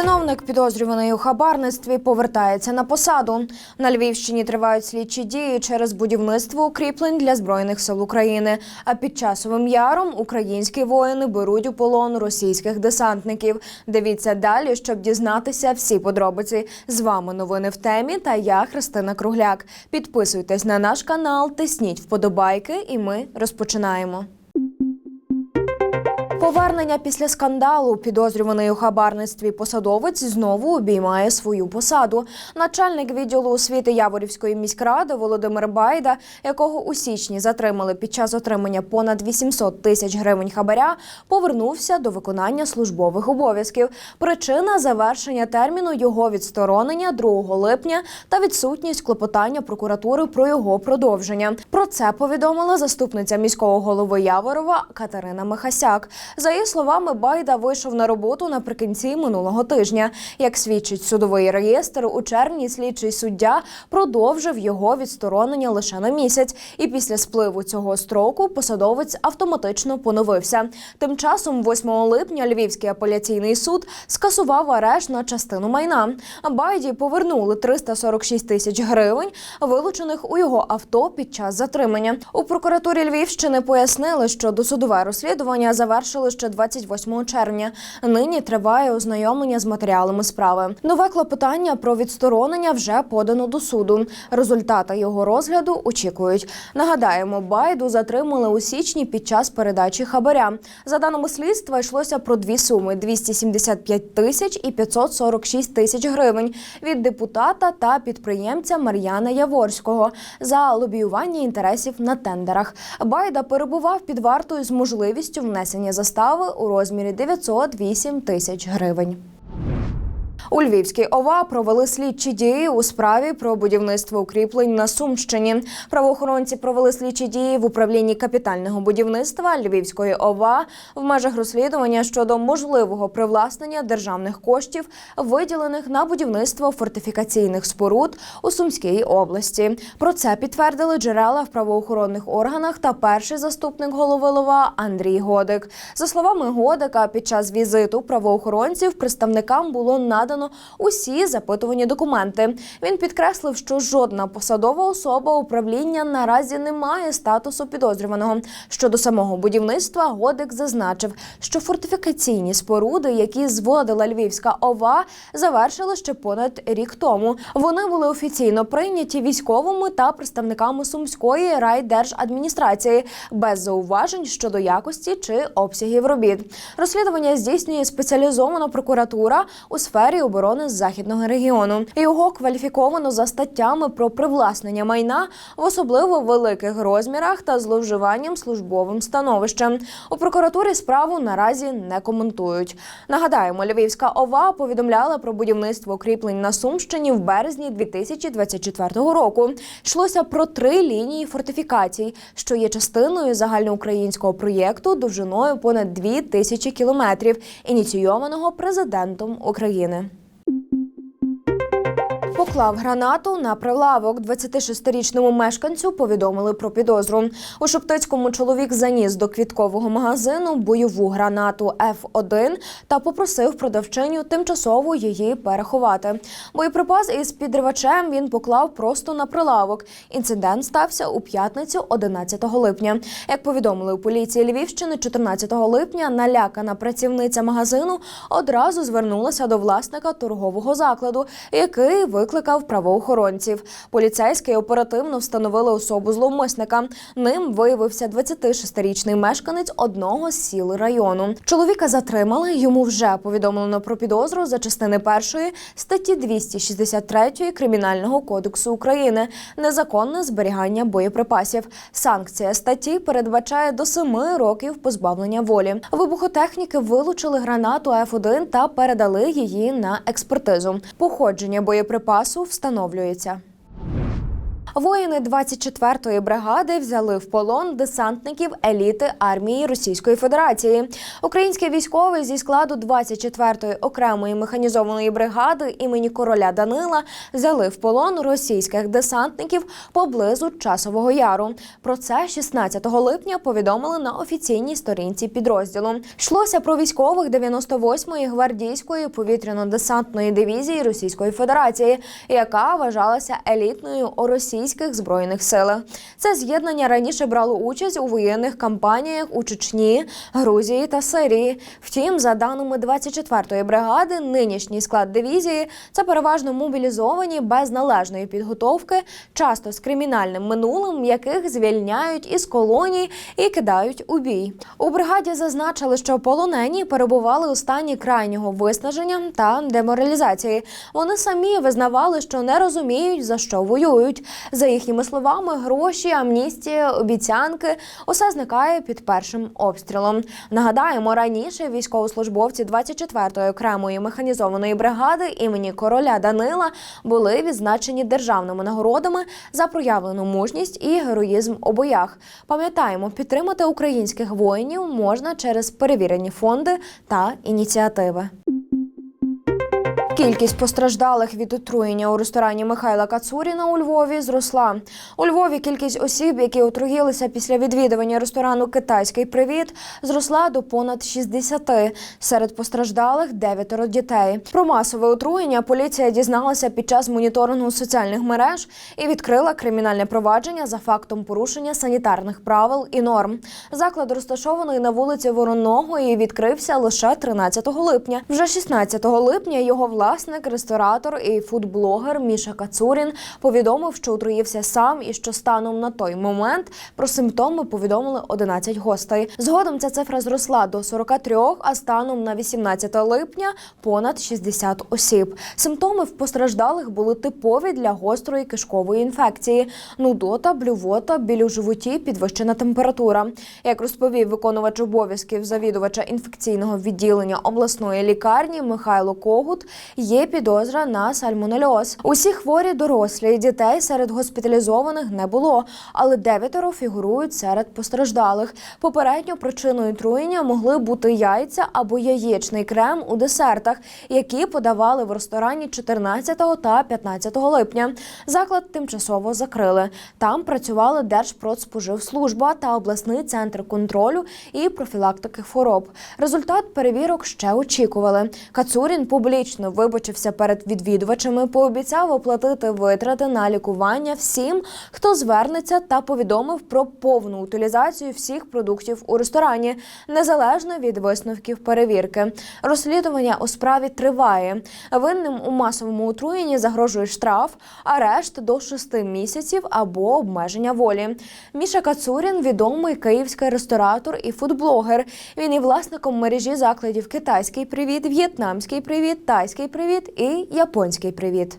Чиновник, підозрюваний у хабарництві, повертається на посаду. На Львівщині тривають слідчі дії через будівництво укріплень для збройних сил України. А під часовим яром українські воїни беруть у полон російських десантників. Дивіться далі, щоб дізнатися всі подробиці. З вами новини в темі. Та я Христина Кругляк. Підписуйтесь на наш канал, тисніть вподобайки, і ми розпочинаємо. Повернення після скандалу підозрюваний у хабарництві посадовець знову обіймає свою посаду. Начальник відділу освіти Яворівської міськради Володимир Байда, якого у січні затримали під час отримання понад 800 тисяч гривень хабаря, повернувся до виконання службових обов'язків. Причина завершення терміну його відсторонення 2 липня та відсутність клопотання прокуратури про його продовження. Про це повідомила заступниця міського голови Яворова Катерина Михасяк. За її словами, Байда вийшов на роботу наприкінці минулого тижня. Як свідчить судовий реєстр, у червні слідчий суддя продовжив його відсторонення лише на місяць, і після спливу цього строку посадовець автоматично поновився. Тим часом, 8 липня, Львівський апеляційний суд скасував арешт на частину майна. Байді повернули 346 тисяч гривень, вилучених у його авто під час затримання. У прокуратурі Львівщини пояснили, що досудове розслідування завершили ще 28 червня. Нині триває ознайомлення з матеріалами справи. Нове клопотання про відсторонення вже подано до суду. Результати його розгляду очікують. Нагадаємо, Байду затримали у січні під час передачі хабаря. За даними слідства, йшлося про дві суми: 275 тисяч і 546 тисяч гривень від депутата та підприємця Мар'яна Яворського за лобіювання інтересів на тендерах. Байда перебував під вартою з можливістю внесення застави у розмірі 908 тисяч гривень. У Львівській ОВА провели слідчі дії у справі про будівництво укріплень на Сумщині. Правоохоронці провели слідчі дії в управлінні капітального будівництва Львівської ОВА в межах розслідування щодо можливого привласнення державних коштів, виділених на будівництво фортифікаційних споруд у Сумській області. Про це підтвердили джерела в правоохоронних органах та перший заступник голови ЛОВА Андрій Годик. За словами Годика, під час візиту правоохоронців представникам було надано усі запитувані документи. Він підкреслив, що жодна посадова особа управління наразі не має статусу підозрюваного. Щодо самого будівництва, Годик зазначив, що фортифікаційні споруди, які зводила Львівська ОВА, завершили ще понад рік тому. Вони були офіційно прийняті військовими та представниками сумської райдержадміністрації без зауважень щодо якості чи обсягів робіт. Розслідування здійснює спеціалізована прокуратура у сфері оборони західного регіону. Його кваліфіковано за статтями про привласнення майна в особливо великих розмірах та зловживанням службовим становищем. У прокуратурі справу наразі не коментують. Нагадаємо, Львівська ОВА повідомляла про будівництво укріплень на Сумщині в березні 2024 року. Йшлося про три лінії фортифікацій, що є частиною загальноукраїнського проєкту довжиною понад дві тисячі кілометрів, ініційованого президентом України. Поклав гранату на прилавок. 26-річному мешканцю повідомили про підозру. У Шептицькому чоловік заніс до квіткового магазину бойову гранату Ф1 та попросив продавчиню тимчасово її переховати. Боєприпас із підривачем він поклав просто на прилавок. Інцидент стався у п'ятницю 11 липня. Як повідомили у поліції Львівщини, 14 липня налякана працівниця магазину одразу звернулася до власника торгового закладу, який викликав правоохоронців. Поліцейські оперативно встановили особу зловмисника. Ним виявився 26-річний мешканець одного з сіл району. Чоловіка затримали. Йому вже повідомлено про підозру за частини першої статті 263 кримінального кодексу України незаконне зберігання боєприпасів. Санкція статті передбачає до семи років позбавлення волі. Вибухотехніки вилучили гранату Ф1 та передали її на експертизу. Походження боєприпасу встановлюється. Воїни 24-ї бригади взяли в полон десантників еліти армії Російської Федерації. Українські військові зі складу 24-ї окремої механізованої бригади імені короля Данила взяли в полон російських десантників поблизу часового яру. Про це 16 липня повідомили на офіційній сторінці підрозділу. Йшлося про військових 98-ї гвардійської повітряно-десантної дивізії Російської Федерації, яка вважалася елітною у російських збройних силах. Це з'єднання раніше брало участь у воєнних кампаніях у Чечні, Грузії та Сирії. Втім, за даними 24-ї бригади, нинішній склад дивізії це переважно мобілізовані без належної підготовки, часто з кримінальним минулим, яких звільняють із колоній і кидають у бій. У бригаді зазначили, що полонені перебували у стані крайнього виснаження та деморалізації. Вони самі визнавали, що не розуміють за що воюють. За їхніми словами, гроші, амністія, обіцянки усе зникає під першим обстрілом. Нагадаємо, раніше військовослужбовці 24-ї окремої механізованої бригади імені короля Данила були відзначені державними нагородами за проявлену мужність і героїзм у боях. Пам'ятаємо, підтримати українських воїнів можна через перевірені фонди та ініціативи. Кількість постраждалих від отруєння у ресторані Михайла Кацуріна у Львові зросла. У Львові кількість осіб, які отруїлися після відвідування ресторану Китайський привіт, зросла до понад 60. Серед постраждалих дев'ятеро дітей. Про масове отруєння поліція дізналася під час моніторингу соціальних мереж і відкрила кримінальне провадження за фактом порушення санітарних правил і норм. Заклад розташований на вулиці Воронного і відкрився лише 13 липня. Вже 16 липня його власник, ресторатор і фудблогер Міша Кацурін повідомив, що отруївся сам і що станом на той момент про симптоми повідомили 11 гостей. Згодом ця цифра зросла до 43, а станом на 18 липня понад 60 осіб. Симптоми в постраждалих були типові для гострої кишкової інфекції: нудота, блювота, біль у животі, підвищена температура. Як розповів виконувач обов'язків завідувача інфекційного відділення обласної лікарні Михайло Когут, є підозра на сальмонельоз. Усі хворі дорослі і дітей серед госпіталізованих не було, але дев'ятеро фігурують серед постраждалих. Попередньо причиною труєння могли бути яйця або яєчний крем у десертах, які подавали в ресторані 14 та 15 липня. Заклад тимчасово закрили. Там працювали Держпродспоживслужба та обласний центр контролю і профілактики хвороб. Результат перевірок ще очікували. Кацурін публічно вибачився перед відвідувачами, пообіцяв оплатити витрати на лікування всім, хто звернеться, та повідомив про повну утилізацію всіх продуктів у ресторані, незалежно від висновків перевірки. Розслідування у справі триває. Винним у масовому отруєнні загрожує штраф, арешт до 6 місяців або обмеження волі. Міша Кацурін відомий київський ресторатор і фудблогер. Він є власником мережі закладів Китайський привіт, В'єтнамський привіт, Тайський привіт і Японський привіт.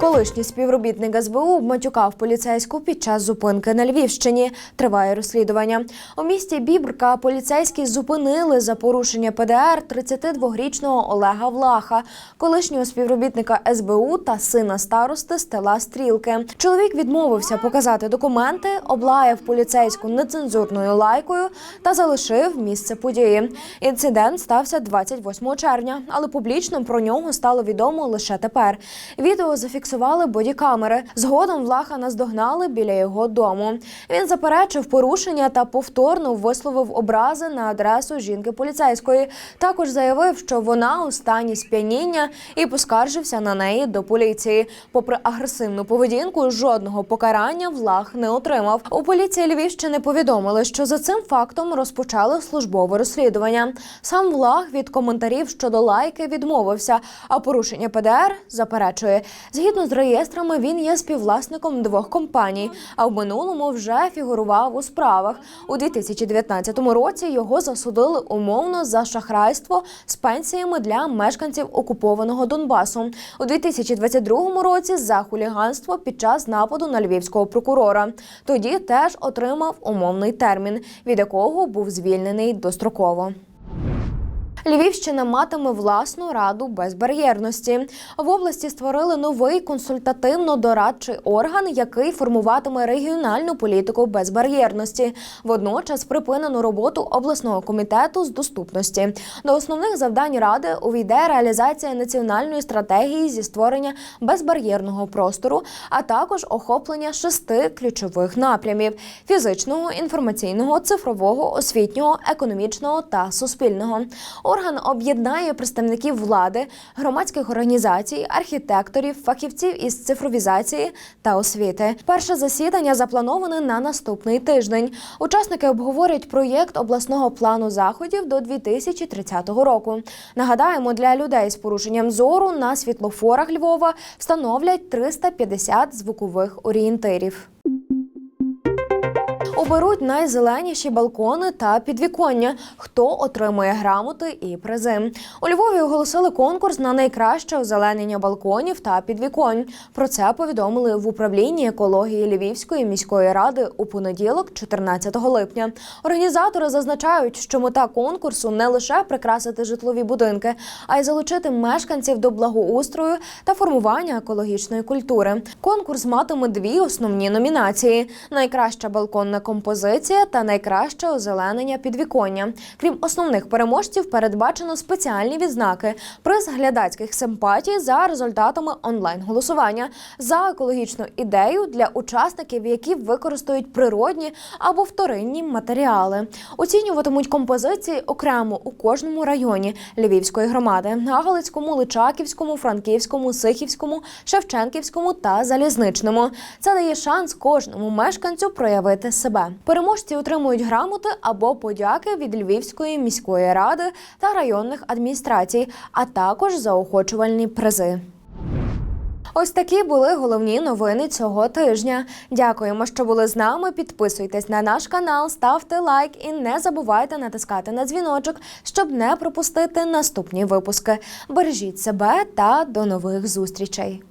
Колишній співробітник СБУ обматюкав поліцейську під час зупинки на Львівщині. Триває розслідування. У місті Бібрка поліцейські зупинили за порушення ПДР 32-річного Олега Влаха, колишнього співробітника СБУ та сина старости Стела Стрілки. Чоловік відмовився показати документи, облаяв поліцейську нецензурною лайкою та залишив місце події. Інцидент стався 28 червня, але публічно про нього стало відомо лише тепер. Відео зафіксували бодікамери. Згодом Влаха наздогнали біля його дому. Він заперечив порушення та повторно висловив образи на адресу жінки поліцейської. Також заявив, що вона у стані сп'яніння і поскаржився на неї до поліції. Попри агресивну поведінку, жодного покарання Влах не отримав. У поліції Львівщини повідомили, що за цим фактом розпочали службове розслідування. Сам Влах від коментарів щодо лайки відмовився, а порушення ПДР заперечує. Згідно з реєстрами, він є співвласником двох компаній, а в минулому вже фігурував у справах. У 2019 році його засудили умовно за шахрайство з пенсіями для мешканців окупованого Донбасу. У 2022 році за хуліганство під час нападу на львівського прокурора. Тоді теж отримав умовний термін, від якого був звільнений достроково. Львівщина матиме власну раду безбар'єрності. В області створили новий консультативно-дорадчий орган, який формуватиме регіональну політику безбар'єрності. Водночас припинено роботу обласного комітету з доступності. До основних завдань ради увійде реалізація національної стратегії зі створення безбар'єрного простору, а також охоплення шести ключових напрямів: фізичного, інформаційного, цифрового, освітнього, економічного та суспільного. Орган об'єднає представників влади, громадських організацій, архітекторів, фахівців із цифровізації та освіти. Перше засідання заплановане на наступний тиждень. Учасники обговорять проєкт обласного плану заходів до 2030 року. Нагадаємо, для людей з порушенням зору на світлофорах Львова встановлять 350 звукових орієнтирів. Оберуть найзеленіші балкони та підвіконня. Хто отримує грамоти і призи? У Львові оголосили конкурс на найкраще озеленення балконів та підвіконь. Про це повідомили в управлінні екології Львівської міської ради у понеділок, 14 липня. Організатори зазначають, що мета конкурсу не лише прикрасити житлові будинки, а й залучити мешканців до благоустрою та формування екологічної культури. Конкурс матиме дві основні номінації: найкраща балконна композиція та найкраще озеленення підвіконня. Крім основних переможців, передбачено спеціальні відзнаки приз глядацьких симпатій за результатами онлайн-голосування за екологічну ідею для учасників, які використають природні або вторинні матеріали. Оцінюватимуть композиції окремо у кожному районі Львівської громади Галицькому, Личаківському, Франківському, Сихівському, Шевченківському та Залізничному. Це дає шанс кожному мешканцю проявити себе. Переможці отримують грамоти або подяки від Львівської міської ради та районних адміністрацій, а також заохочувальні призи. Ось такі були головні новини цього тижня. Дякуємо, що були з нами. Підписуйтесь на наш канал, ставте лайк і не забувайте натискати на дзвіночок, щоб не пропустити наступні випуски. Бережіть себе та до нових зустрічей.